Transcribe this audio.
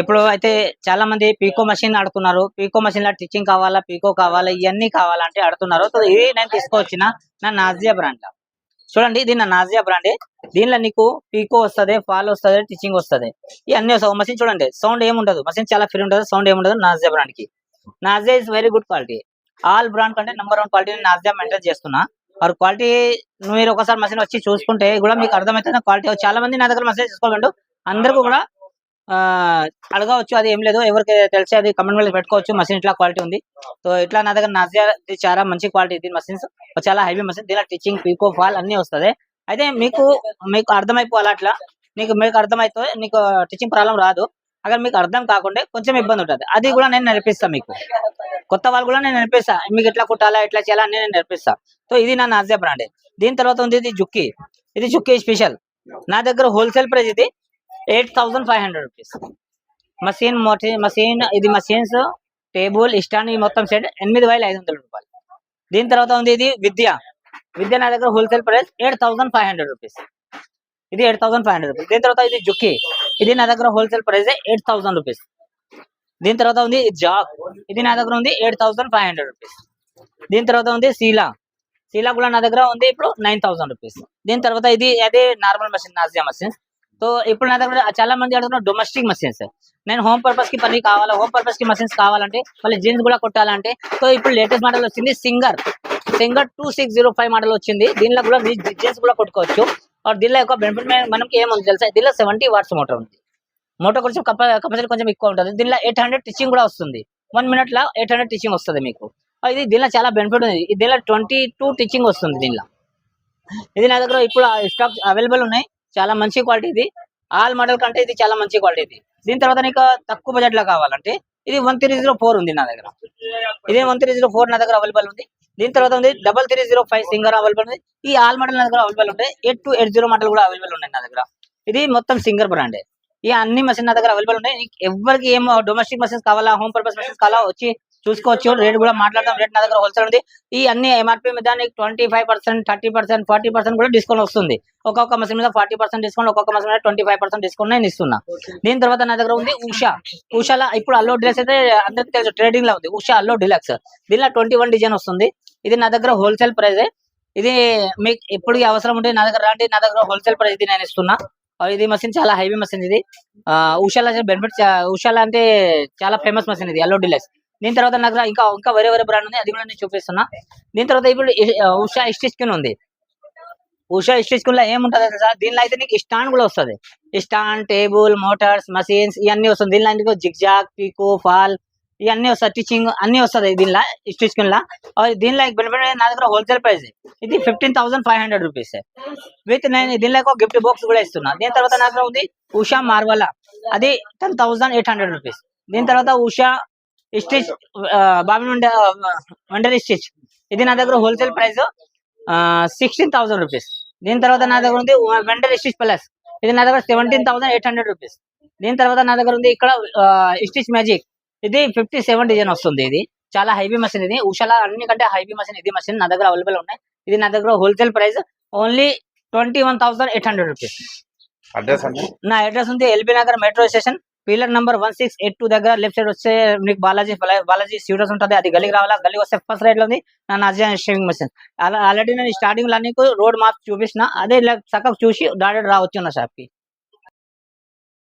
ఇప్పుడు అయితే చాలా మంది పీకో మషిన్ ఆడుతున్నారు. పీకో మషిన్లో టీచింగ్ కావాలా పీకో కావాలా ఇవన్నీ కావాలంటే ఆడుతున్నారు. సో నేను తీసుకొచ్చిన నా నాజియా బ్రాండ్ చూడండి ఇది నా నాజియా బ్రాండ్ దీనిలో నీకు పీకో వస్తది ఫాల్ వస్తది టిచ్చింగ్ వస్తది. ఇవన్నీ వస్తాయి. మషిన్ చూడండి సౌండ్ ఏముండదు. మషిన్ చాలా ఫ్రీ ఉంటుంది సౌండ్ ఏముండదు Nazia బ్రాండ్కి. Nazia is very good quality all brand కంటే number one quality Nazia maintain చేస్తున్నా. వారు క్వాలిటీ మీరు ఒకసారి మసీన్ వచ్చి చూసుకుంటే కూడా మీకు అర్థమవుతుంది క్వాలిటీ చాలా మంది నా దగ్గర మషిన్ తీసుకోవాలండు అందరికీ కూడా అడగవచ్చు అది ఏం లేదు. ఎవరికి తెలిసి అది కమెంట్ మీద పెట్టుకోవచ్చు. మషిన్ ఇట్లా క్వాలిటీ ఉంది. సో ఇట్లా నా దగ్గర నాజియా చాలా మంచి క్వాలిటీ ఇది మషిన్స్ చాలా హెవీ మషిన్ దీనిలో టీచింగ్ పీకో ఫాల్ అన్ని వస్తుంది. అయితే మీకు మీకు అర్థమైపోవాలి అట్లా. నీకు మీకు అర్థమైతే నీకు టీచింగ్ ప్రాబ్లం రాదు. అక్కడ మీకు అర్థం కాకుండా కొంచెం ఇబ్బంది ఉంటుంది. అది కూడా నేను నేర్పిస్తాను మీకు. కొత్త వాళ్ళు కూడా నేను నేర్పిస్తా. మీకు ఎట్లా కుట్టాలా ఎట్లా చేయాలా అని నేను నేర్పిస్తా. సో ఇది నా నాజియా బ్రాండ్ దీని తర్వాత ఉంది ఇది జుక్కి ఇది జుక్కి స్పెషల్ నా దగ్గర హోల్సేల్ ప్రైస్ ఇది eight thousand five hundred rupees. Machine మోటి machine ఇది మసీన్స్ టేబుల్ స్టాండ్ ఈ మొత్తం సెట్ ఎనిమిది వేల ఐదు వందల రూపాయలు. దీని తర్వాత ఉంది ఇది విద్య. విద్య నా దగ్గర wholesale price eight thousand five hundred rupees. ఇది eight thousand five hundred rupees. దీని తర్వాత ఇది జుక్కి ఇది నా దగ్గర wholesale price eight thousand rupees. దీని తర్వాత ఉంది జాక్ ఇది నా దగ్గర ఉంది eight thousand five hundred rupees. దీని తర్వాత ఉంది శీలా. శీలా కూడా నా దగ్గర ఉంది ఇప్పుడు నైన్ థౌసండ్ రూపీస్. దీని తర్వాత ఇది అదే normal machine nausea machine so ఇప్పుడు నా దగ్గర చాలా మంది అడుగుతున్నారు డొమెస్టిక్ మషిన్స్ నేను హోమ్ పర్పస్కి పని కావాలా? హోమ్ పర్పస్కి మషిన్స్ కావాలంటే మళ్ళీ జీన్స్ కూడా కొట్టాలంటే సో ఇప్పుడు లేటెస్ట్ మోడల్ వచ్చింది Singer Singer two six zero five model వచ్చింది. దీనిలో కూడా మీ జీన్స్ కూడా కొట్టుకోవచ్చు. దీనిలో ఎక్కువ బెనిఫిట్ మనకి ఏముంది తెలుసా? దీనిలో సెవెంటీ వాట్స్ మోటార్ ఉంది. మోటార్ కొంచెం కెపాసిటీ కొంచెం ఎక్కువ ఉంటుంది. దీనిలో ఎయిట్ హండ్రెడ్ టీచింగ్ కూడా వస్తుంది. వన్ మినిట్లో ఎయిట్ హండ్రెడ్ టీచింగ్ వస్తుంది మీకు. ఇది దీనిలో చాలా బెనిఫిట్ ఉంది. ఇది దీనిలో ట్వంటీ టూ టీచింగ్ వస్తుంది దీనిలో. ఇది నా దగ్గర ఇప్పుడు స్టాక్ అవైలబుల్ ఉన్నాయి. చాలా మంచి క్వాలిటీ ఇది. ఆల్ మోడల్ కంటే ఇది చాలా మంచి క్వాలిటీ ఇది. దీని తర్వాత నీకు తక్కువ బడ్జెట్లో కావాలంటే ఇది వన్ త్రీ జీరో ఫోర్ ఉంది నా దగ్గర. ఇదే వన్ త్రీ జీరో ఫోర్ నా దగ్గర అవైలబుల్ ఉంది. దీని తర్వాత ఉంది double three zero five Singer available ఉంది. ఈ ఆల్ మోడల్ నా దగ్గర అవైలబుల్ ఉంటాయి eight two eight zero model కూడా అవైలబుల్ ఉన్నాయి నా దగ్గర. ఇది మొత్తం సింగర్ బ్రాండ్ ఈ అన్ని మెషిన్ నా దగ్గర అవైలబుల్ ఉన్నాయి. ఎవరికి ఏమో డొమెస్టిక్ మెషిన్స్ కావాలా హోమ్ పర్పస్ మెషిన్స్ కావాలా వచ్చి చూసుకోవచ్చు. రేట్ కూడా మాట్లాడదాం. రేట్ నా దగ్గర హోల్సేల్ ఉంది. ఈ అన్ని ఎంఆర్పీ మీద twenty five percent thirty percent forty percent కూడా డిస్కౌంట్ వస్తుంది. ఒక్కొక్క మషిన్ మీద ఫార్టీ పర్సెంట్ డిస్కౌంట్ ఒక్కొక్క మషిన్ మీద ట్వంటీ ఫైవ్ పర్సెంట్ డిస్కౌంట్ నేను ఇస్తున్నా. దీని తర్వాత నా దగ్గర ఉంది ఉషా. ఉషాలో ఇప్పుడు అల్లో డ్రెస్ అయితే అందరికి తెలుసు ట్రేడింగ్లో ఉంది. ఉషా అల్లో డిలక్స్ దీనిలో ట్వంటీ వన్ డిజైన్ వస్తుంది. ఇది నా దగ్గర హోల్సేల్ ప్రైస్ ఇది మీకు ఎప్పుడు అవసరం ఉంటే నా దగ్గర రండి. నా దగ్గర హోల్సేల్ ప్రైస్ ఇది నేను ఇస్తున్నా. ఇది మషిన్ చాలా హెవీ మషిన్ ఇది. ఉషాల బెనిఫిట్ ఉషాల అంటే చాలా ఫేమస్ మషిన్ ఇది అల్లో డిలక్స్ దీని తర్వాత నాకు దగ్గర ఇంకా ఇంకా వేరే వేరే బ్రాండ్ ఉంది అది కూడా నేను చూపిస్తున్నా. దీని తర్వాత ఇప్పుడు ఉషా ఆ, ఉషా ఉంది. ఉషా స్టిచ్కిన్లో ఏముంటది సార్? దీనిలో అయితే నీకు స్టాండ్ కూడా వస్తుంది. స్టాండ్ టేబుల్ మోటార్స్ మసీన్స్ ఇవన్నీ వస్తుంది. దీనిలో నీకు జిగ్జాగ్ పీకో ఫాల్ ఇవన్నీ వస్తాయి. టీచింగ్ అన్ని వస్తుంది దీనిలో స్టిచ్కిన్ లా. దీనిలో బెనిఫిట్ నా దగ్గర హోల్సేల్ ప్రైస్ ఇది fifteen thousand five hundred rupees with నేను దీనిలో ఒక గిఫ్ట్ బాక్స్ కూడా ఇస్తున్నా. దీని తర్వాత నా దగ్గర ఉంది ఉషా మార్వలా అది ten thousand eight hundred rupees దీని తర్వాత Usha stitch Bobby wonder stitch. ఇది నా దగ్గర wholesale price sixteen thousand rupees దీని తర్వాత నా దగ్గర ఉంది వెండర్ స్టిచ్ ప్లస్. ఇది నా దగ్గర seventeen thousand eight hundred rupees దీని తర్వాత నా దగ్గర ఉంది ఇక్కడ స్టిచ్ మ్యాజిక్. ఇది ఫిఫ్టీ సెవెన్ డిజైన్ వస్తుంది ఇది. చాలా హైవీ మషిన్ ఇది. ఉషాల అన్నికంటే హైవీ మషిన్ ఇది మషిన్ నా దగ్గర అవైలబుల్ ఉన్నాయి. ఇది నా దగ్గర wholesale price only twenty one thousand eight hundred rupees నా అడ్రస్ ఉంది LB Nagar metro station pillar number one six eight two దగ్గర లెఫ్ట్ సైడ్ వస్తే మీకు బాలాజీ బాలాజీ స్టూడియోస్ ఉంటుంది అది గలికి రావాలా? గలి వస్తే ఫస్ట్ రైట్లో ఉంది. నా నజియా షేవింగ్ మెషిన్. ఆల్రెడీ నేను స్టార్టింగ్లో నీకు రోడ్ మ్యాప్ చూపించిన అదే ఇలా చక్కగా చూసి డాడెడ్ రావచ్చు నా షాప్కి